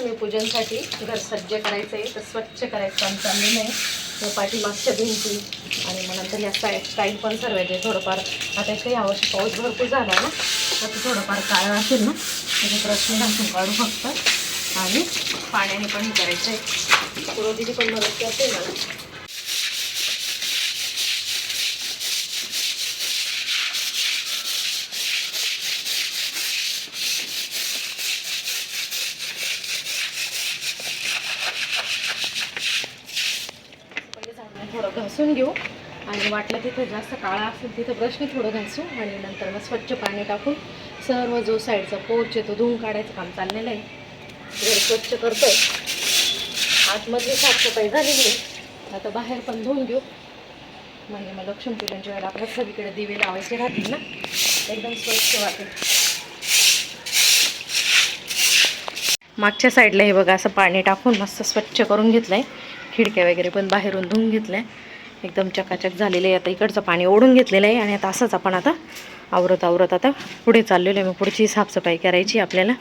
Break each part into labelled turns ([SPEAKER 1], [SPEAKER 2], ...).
[SPEAKER 1] लक्ष्मीपूजनसाठी घर सज्ज करायचं आहे तर स्वच्छ करायचं काम चाललेलं नाही. पाठीमागच्या भिंती आणि मग नंतर या साईड साईड पण सर्वायचे थोडंफार आता काही यावर्षी पाऊस भरपूर झाला ना तर ते थोडंफार काळ असेल ना त्याचे प्रश्न घासून काढू फक्त. आणि पाण्याने पण हे करायचं आहे पूर्वदिदी पण मदत करते मला पहिले झाडून थोडं घासून घेऊ आणि वाटलं तिथं जास्त काळा असेल तिथं ब्रशने थोडं घासू आणि नंतर मग स्वच्छ पाणी टाकून सर्व जो साईडचा पोच आहे तो धुवून काढायचं काम चाललेलं आहे. घर स्वच्छ करतोय. आतमधली साफसफाई झालेली आहे. आता बाहेर पण धुवून घेऊ. म्हणजे मग लक्ष्मीपूजनच्या वेळेला आपल्या सगळीकडे दिवे लावायचे राहतील ना? एकदम स्वच्छ वाटेल. मागच्या साईडला हे बघा असं पाणी टाकून मस्त स्वच्छ करून घेतलं आहे खिडक्या वगैरे पण बाहेरून धुवून घेतल्या. एकदम चकाचक झालेलं आहे. आता इकडचं पाणी ओढून घेतलेलं आहे आणि आता असंच आपण आता आवरत आवरत आता पुढे चाललेलो आहे. मग पुढची साफसफाई करायची आपल्याला.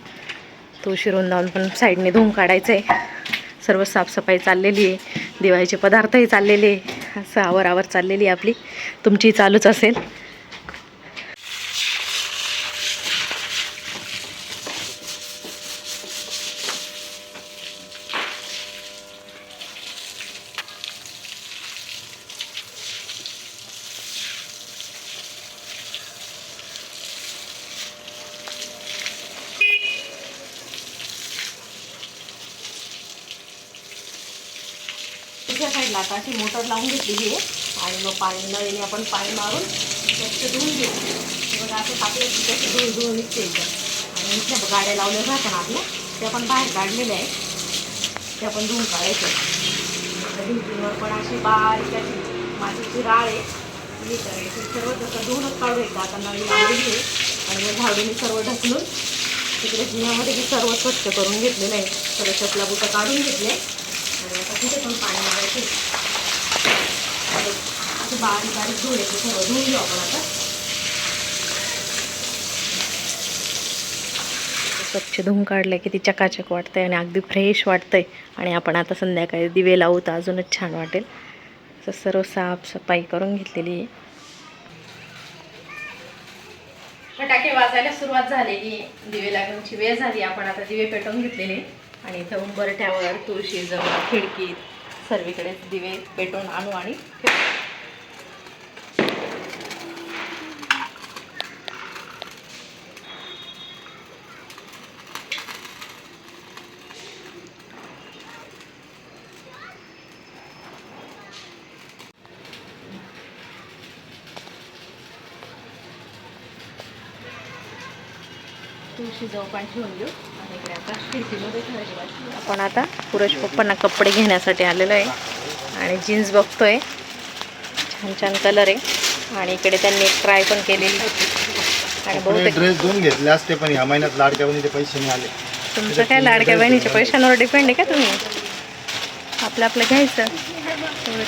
[SPEAKER 1] तो शिरून जाऊन पण साईडने धुवून काढायचं आहे. सर्व साफसफाई चाललेली आहे. दिवाळीचे पदार्थही चाललेले आहे. असं आवर आवर चाललेली आहे आपली. तुमची चालूच असेल. वरच्या साईडला आता अशी मोटर लावून घेतलेली आहे आणि मग पाणी नळीने आपण पाणी मारून स्वच्छ धुवून घेऊ. हे बघा असं आपल्या कशी धुळ धुळ निघते आणि इथल्या गाड्या लावल्या जातात आपल्या त्या पण बाहेर काढलेल्या आहे त्या पण धुवून काढायच्या भिंतीवर भिंतींवर पण अशी बारीक अशी मातीची राळ आहे हे करायची. सर्व तसं धुवूनच काढू येतं आता नळी लावलेली आहे आणि मग झाडूने सर्व ढकलून तिकडे जिन्यामध्ये मी सर्व स्वच्छ करून घेतलेलं आहे सर्व चपला बुटं काढून घेतले. आणि आता तिथे पण पाणी असं बारीक बारीक धुवायचे सर्व. धुवून घेऊ आपण आता. स्वच्छ धुवून काढलं किती चकाचक वाटतंय आणि अगदी फ्रेश वाटतंय. आणि आपण आता संध्याकाळी दिवे लावू तर अजूनच छान वाटेल. असं सर्व साफसफाई करून घेतलेली आहे. फटाके वाजायला सुरुवात झालेली. दिवे लागण्याची वेळ झाली. आपण आता दिवे पेटवून घेतलेले. आणि इथं उंबरठ्यावर तुळशीजवळ खिडकीत सर्वीकडे दिवे पेटवून आणू आणि तुळशी तुळशीजवळ पण ठेवून घेऊ आपण आता पुरुष पप्पांना कपडे घेण्यासाठी आलेलो आहे. आणि जीन्स बघतोय. छान छान कलर आहे. आणि इकडे त्यांनी ट्राय पण केलेली. आणि बहुतेक
[SPEAKER 2] ड्रेस दोन घेतले असते पण ह्या महिन्यात लाडक्या बहिणीचे पैसे
[SPEAKER 1] तुमचं काय? लाडक्या बहिणीच्या पैशांवर डिपेंड आहे का तुम्ही? आपलं आपलं घ्यायचं.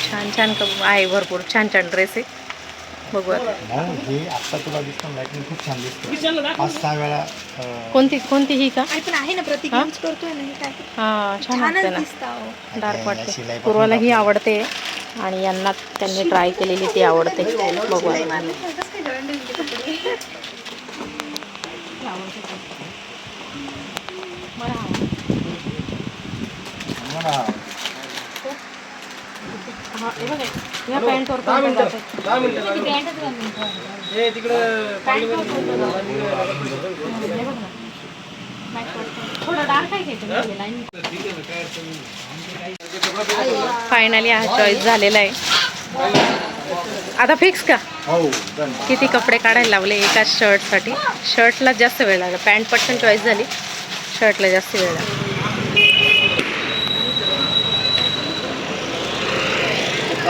[SPEAKER 1] छान छान कप आहे भरपूर. छान छान ड्रेस आहे. बघू आता
[SPEAKER 2] नाही हे आता तुला दिसतं लाईटिंग खूप छान दिसतं पाच सहा वेळा अं,
[SPEAKER 1] कोणती कोणती ही का?
[SPEAKER 3] पण आहे ना प्रतीक
[SPEAKER 1] हा?
[SPEAKER 3] यूज करतोय ना हे काय?
[SPEAKER 1] हां छान वाटते ना. डार्क वाटते पूर्वाला ही. आवडते आणि यांना त्यांनी ट्राय केलेली ती आवडते. बघू आता.
[SPEAKER 3] कसं काय जळण दिली कपडे?
[SPEAKER 1] मला फायनली हा चॉईस झालेला आहे. आता फिक्स का?
[SPEAKER 2] हो.
[SPEAKER 1] किती कपडे काढायला लावले एकाच शर्टसाठी शर्टला जास्त वेळ लागला. पॅन्ट पटकन चॉईस झाली. शर्टला जास्त वेळ लागला.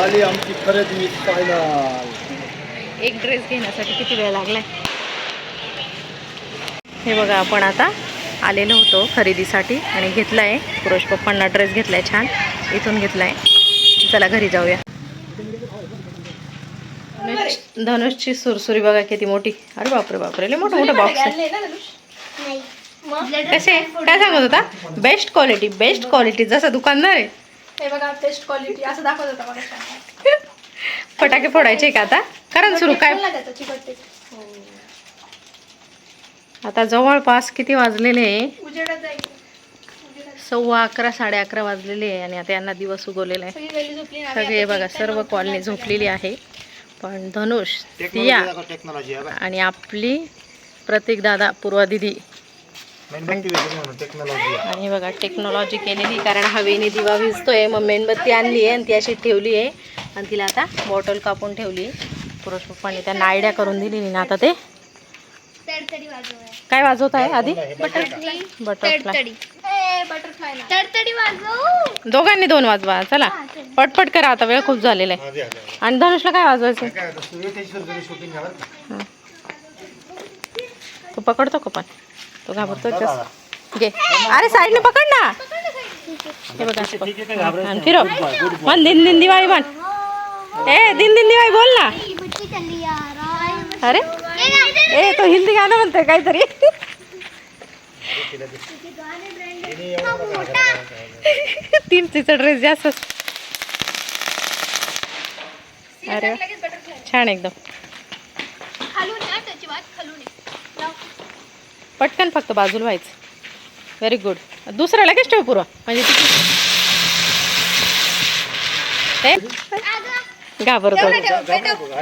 [SPEAKER 2] झाली आमची खरेदी फायनल
[SPEAKER 1] एक ड्रेस घेण्यासाठी किती वेळ लागलाय? हे बघा आपण आता आलेलो होतो खरेदीसाठी आणि घेतलाय. पुरुष पप्पांना ड्रेस घेतलाय छान. इथून घेतलाय. चला घरी जाऊया. धनुष- धनुषची सुरसुरी बघा किती मोठी. अरे बापरे बापरे लय मोठा मोठा बॉक्स आहे? कसे? काय सांगत होता? बेस्ट क्वालिटी बेस्ट क्वालिटी जसं दुकानदार आहे
[SPEAKER 3] हे बघा बेस्ट क्वालिटी असं दाखवत होता मला
[SPEAKER 1] फटाके फोडायचे का आता? कारण सुरू काय?
[SPEAKER 3] चिकटते.
[SPEAKER 1] आता जवळपास किती वाजलेले. सव्वा अकरा साडे अकरा वाजलेले आहे आणि आता यांना दिवस उगवलेला आहे.
[SPEAKER 3] सगळी
[SPEAKER 1] बघा सर्व कॉलनी झोपलेली आहे. पण धनुष. आणि आपली प्रतीक दादा पूर्वा दिदी
[SPEAKER 2] मेणबत्ती वेगळी म्हणून टेक्नॉलॉजी आहे
[SPEAKER 1] आणि बघा टेक्नॉलॉजी केलेली कारण हवेने दिवा विजतोय मग मेणबत्ती आणली आहे आणि ती अशी ठेवली आहे. आणि तिला आता बॉटल कापून ठेवली पुरुष पप्पाने त्यांना आयडिया करून दिलेली ना आता ते. काय वाजवत आहे आधी?
[SPEAKER 3] बटरफ्लाय.
[SPEAKER 1] बटरफ्लाय. दोघांनी दोन वाजवा चला. पटपट करा आता वेळ खूप झालेला आहे.
[SPEAKER 2] हा.
[SPEAKER 1] आणि धनुषला काय वाजवायचं? तो पकडतो का पण? तो घाबरतो. घे. अरे साईडने पकड ना. हे बघा.
[SPEAKER 2] boy.
[SPEAKER 1] म्हण दिन दिन दिवाळी म्हण. ए दिन दिन दिवाळी बोल ना. अरे. ए तो हिंदी गाणं म्हणतोय काहीतरी. तीन तिचा ड्रेस जास्त. अरे छान एकदम
[SPEAKER 3] खालून या त्याची वाट खालून ये. लाव.
[SPEAKER 1] पटकन फक्त बाजूला व्हायचं. व्हेरी गुड दुसरं लगेच ठेव पूर्व. म्हणजे ए, घाबरतो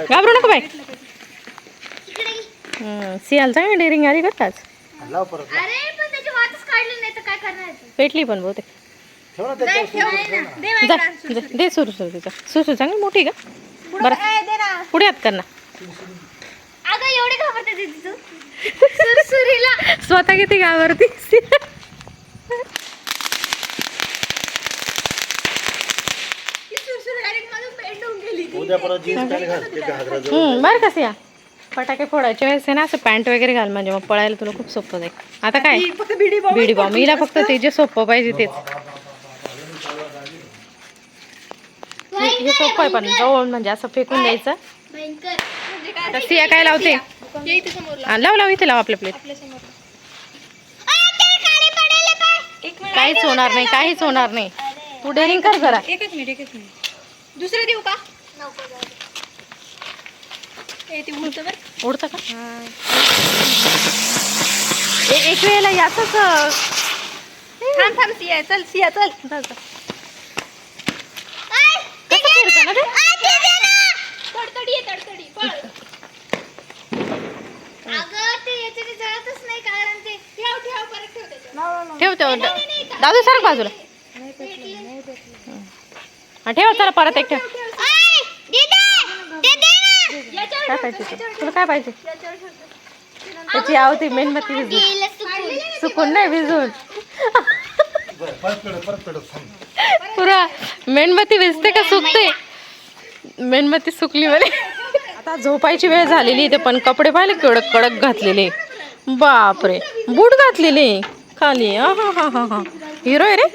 [SPEAKER 1] घाबरू नको. बाई. सियाल चांगली डेअरिंग आली बरं का आज?
[SPEAKER 2] लाव परत. लाव.
[SPEAKER 3] अरे पण त्याची वाटच काढली नाही तर काय करणार तू?
[SPEAKER 1] पेटली पण बहुतेक.
[SPEAKER 3] दे
[SPEAKER 1] सुरू सुरू तिचा सुरू चांगली मोठी का?
[SPEAKER 3] पुढं-
[SPEAKER 1] बरं.
[SPEAKER 3] ए, दे ना.
[SPEAKER 1] पुढे हात कर ना.
[SPEAKER 3] सुरसुरीला.
[SPEAKER 1] स्वतः किती घाबरती
[SPEAKER 3] ती सुरसुरी डायरेक्ट माझं पेट होऊन गेली ती.
[SPEAKER 2] उद्या परत जीन्स पॅन्ट घाल ते घागरा जवळ.
[SPEAKER 1] हम्म, बरं का सिया? फटाके फोडायच्या वेळेस आहे ना असं पॅन्ट वगैरे घाल म्हणजे मग पळायला तुला खूप सोपं जाईल. आता काय?
[SPEAKER 3] Bidi bomb
[SPEAKER 1] bomb. हिला फक्त ते जे सोपं पाहिजे तेच. हे हे सोपं आहे पण जवळ म्हणजे असं फेकून द्यायचं.
[SPEAKER 3] भयंकर. काय
[SPEAKER 1] आता सिया काय लावते?
[SPEAKER 3] ये लाव.
[SPEAKER 1] लाव लाव इथे लाव आपल्या प्लेट
[SPEAKER 3] आपल्यासमोर. लाव. एक मिनिट.
[SPEAKER 1] काहीच होणार नाही काहीच होणार नाही. तू डेअरिंग कर जरा.
[SPEAKER 3] एकच मिनिट एकच मिनिट. दुसरं देऊ का? उडतं बरं.
[SPEAKER 1] उडतं का? एक वेळेला
[SPEAKER 3] थांब थांब सिया चल सिया चल
[SPEAKER 1] जा, जा. कसं फिरतं ना ते?
[SPEAKER 3] तडतडी आहे तडतडी पळ अगं ते याचे ते जळतच नाही कारण ते ठेव ठेव परत ठेव त्याच्यावर
[SPEAKER 1] दादू सारख बाजूला. हा ठेव चला परत एक ठेव. काय पाहिजे तुला? काय पाहिजे? त्याची आवती मेणबत्ती भिजून. सुकून नाही भिजून. पुरा मेणबत्ती भिजते का सुकते? मेणबत्ती सुकली म्हणे. आता झोपायची वेळ झालेली इथे पण कपडे पाहिले केवढं कडक घातलेले. बापरे बूट घातलेले. खाली हा हा हा हा हा हिरो आहे रे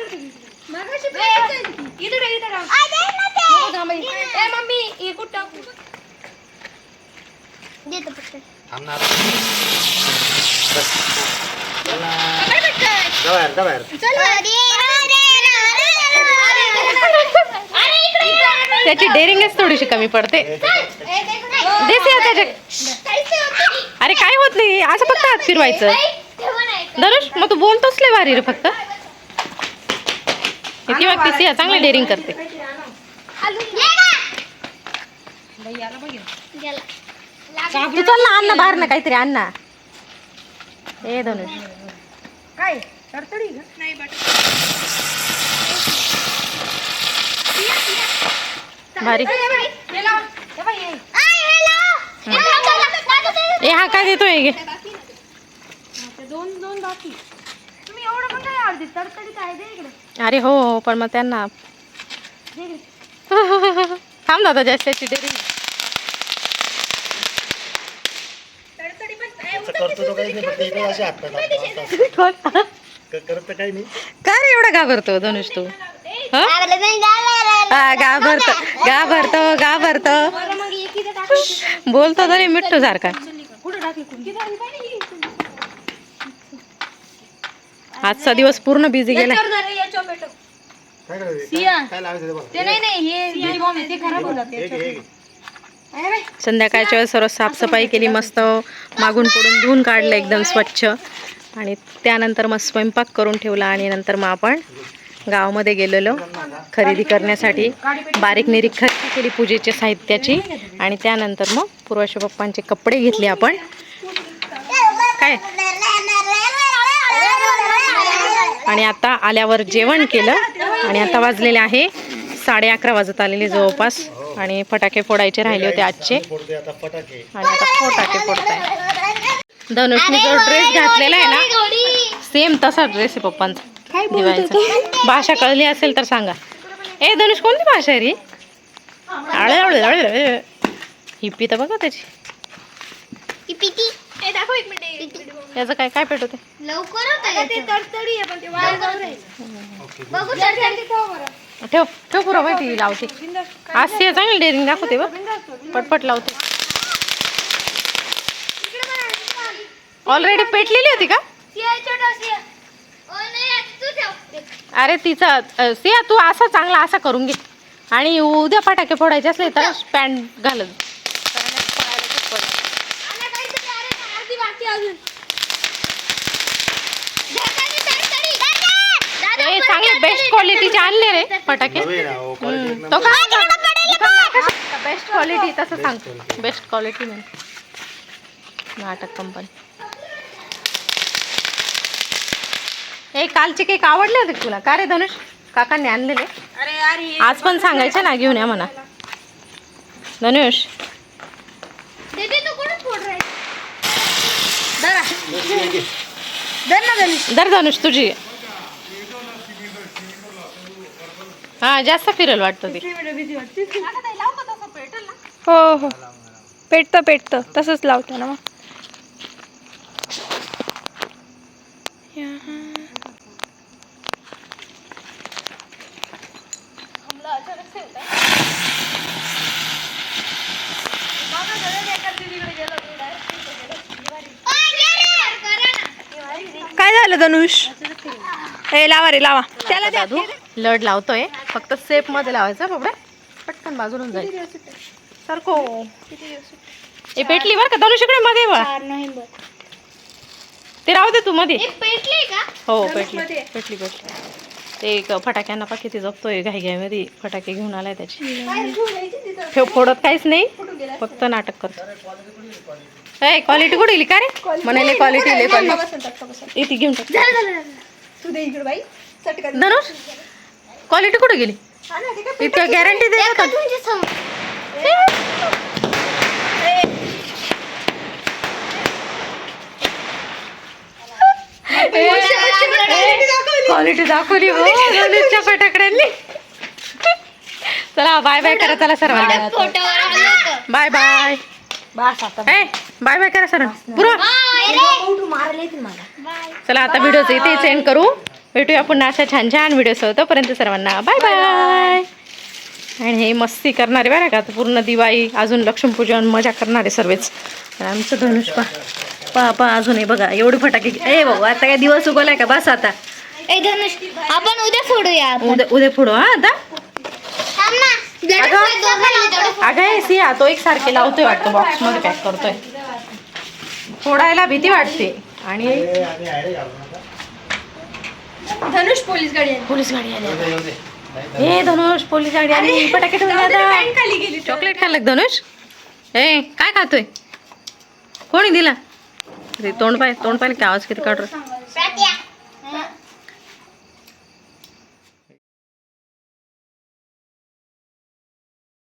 [SPEAKER 1] त्याची डेअरिंगच थोडीशी कमी पडते देते त्याच्या अरे काय होत नाही असं फक्त हात फिरवायचं धनुष मग तू बोलतोच लय भारी रे फक्त. ती व्यक्ती सिया चांगली डेअरिंग करते. तू चल ना अण्णा बाहेर ना काहीतरी अण्णा. ए धनुष.
[SPEAKER 3] काय? तडतडी नाही बट
[SPEAKER 1] भारी. ए हा काय देतोय?
[SPEAKER 3] बाकी तुम्ही एवढं पण काय काय दे इकडे.
[SPEAKER 1] अरे हो हो पण मग त्यांना. थांब ना आता जास्त त्याची डेअरिंग
[SPEAKER 3] तडतडी पण
[SPEAKER 2] असं करतो तो काही नाही फक्त इकडे असे हात पाय लावतो. असं. क- करत तर काही नाही.
[SPEAKER 1] का रे एवढा घाबरतो धनुष तू? हं? हा, घाबरतो घाबरतो घाबरतो.
[SPEAKER 3] मग एक इथे टाकायचं
[SPEAKER 1] बोलतो तरी मिठ्ठू सारखा.
[SPEAKER 3] कुठं टाकली कुठे
[SPEAKER 1] आजचा दिवस पूर्ण बिझी गेला
[SPEAKER 3] याच्यावर जरा याच्यावर पेटव.
[SPEAKER 2] काय करायचं?
[SPEAKER 3] सिया.
[SPEAKER 2] काय लावायचं ते बघा.
[SPEAKER 3] ते नाही नाही हे जे बॉम्ब आहे ते खराब होऊन जाते
[SPEAKER 2] एक- एक- एक.
[SPEAKER 3] अरे
[SPEAKER 1] संध्याकाळच्या वेळेस सर्व साफसफाई केली मस्त मागून पडून धुवून काढलं एकदम स्वच्छ आणि त्यानंतर मग स्वयंपाक करून ठेवला आणि नंतर मग आपण गावामध्ये गेलेलो खरेदी करण्यासाठी बारीक निरीक खरेदी केली पूजेच्या साहित्याची आणि त्यानंतर मग पूर्वाशा पप्पांचे कपडे घेतले आपण काय आणि आता आल्यावर जेवण केलं. आणि आता वाजलेले आहे साडे अकरा वाजत आलेले जवळपास. आणि फटाके फोडायचे राहिले होते आजचे.
[SPEAKER 2] फोडते आता फटाके
[SPEAKER 1] आणि आता फटाके फोडताय. धनुषने जो ड्रेस घातलेला आहे ना सेम तसा ड्रेस आहे पप्पांचा. दिवाळीचा. भाषा कळली असेल तर सांगा. ए धनुष कोणती भाषा आहे रे? आळे आळे आळे आळे. हिप्पी तर बघा त्याची. याचं काय काय पेटवते
[SPEAKER 3] लवकर ते तडतडी आहे पण ते वाया जाऊ नये.
[SPEAKER 2] ओके
[SPEAKER 3] बघू तडतडी ठेव बरं.
[SPEAKER 1] ठेव ठेव पुरा माहिती लावते. आज ते चांगली डेअरिंग दाखवते बघ. पटपट लावते. ऑलरेडी पेटलेली होती का?
[SPEAKER 3] सिया, छोटा सिया. ओ, नाही, आता तू ठेव.
[SPEAKER 1] अरे तिचा सिया तू असा चांगला असा करून घे. आणि उद्या फटाके फोडायचे असले तर पॅन्ट घालत
[SPEAKER 3] आणि काहीतरी अरे, अर्धी बाकी आहे अजून. ढगाने तडतडी. दादा,
[SPEAKER 1] ए
[SPEAKER 3] परत
[SPEAKER 1] चांगले
[SPEAKER 3] तडतडी,
[SPEAKER 1] बेस्ट क्वालिटीचे आणले रे फटाके.
[SPEAKER 2] हो.
[SPEAKER 1] तो काय बेस्ट क्वालिटी तसं सांग बेस्ट क्वालिटी म्हण. नाटक कंपनी. ए कालचे केक आवडले होते तुला? का रे धनुष? काकांनी आणलेले. आज पण सांगायचे ना घेऊन या म्हणा. धनुष. दर धनुष तुझी. हा जास्त फिरेल वाटतं ती.
[SPEAKER 4] हो हो. पेटतं पेटतं. तसंच लावतं ना मग. काय झालं धनुष? ए लावा रे लावा. त्याला
[SPEAKER 1] दादू? लड लावतोय. फक्त सेफमध्ये लावायचा बाबड्या पटकन बाजूला जाईल. सारखो ए पेटली बरं का? धनुष इकडे मध्ये बघ. ते राहू दे तू मध्ये
[SPEAKER 3] हे पेटले का?
[SPEAKER 1] हो पेटली. पेटली पेटली. ते एक फटाक्यांना पा किती जपतोय घाई घाईमध्ये फटाके घेऊन आलाय त्याची. ठेव फोडत काहीच नाही. फक्त नाटक करतो ए क्वालिटी कुठे का रे? म्हणाले क्वालिटी क्वालिटी इथे घेऊन टाक.
[SPEAKER 3] तू दे इकडे बाई. चटकन
[SPEAKER 1] धनुष क्वालिटी कुठे गेली? इतकं गॅरंटी दे क्वालिटी दाखवली. हो फटाकड्यांनी. चला बाय बाय करा चला सर्वांना. बाय बाय
[SPEAKER 3] बस आता.
[SPEAKER 1] ए बाय बाय करा सर पुरा चला आता व्हिडिओचं इथे सेंड करू. भेटूया पुन्हा अशा छान छान व्हिडिओ तोपर्यंत सर्वांना बाय बाय आणि हे मस्ती करणारे बरं का पूर्ण दिवाळी अजून लक्ष्मीपूजन मजा करणारे सर्वच. आमचं धनुष पा पा पा अजून हे बघा एवढे फटाके. ए भाऊ आता काय दिवस उगवलाय का? बस आता.
[SPEAKER 3] ए धनुष आपण उद्या फोडूया.
[SPEAKER 1] उद्या उद्या फोडू हा आता? अगं? हे सिया तो एक सारखे लावतोय वाटतं बॉक्समध्ये पॅक करतोय. फोडायला भीती वाटते. आणि
[SPEAKER 2] ए, आणि आहे रे घालू नका.
[SPEAKER 3] धनुष पोलीस गाडी आली.
[SPEAKER 1] पोलीस गाडी आली. हे धनुष. पोलीस गाडी आली. फटाके चॉकलेट खाल्लं धनुष? ए काय खातोय? कोणी दिला? तोंड पाय तोंड पाहिलं की आवाज किती काढतो.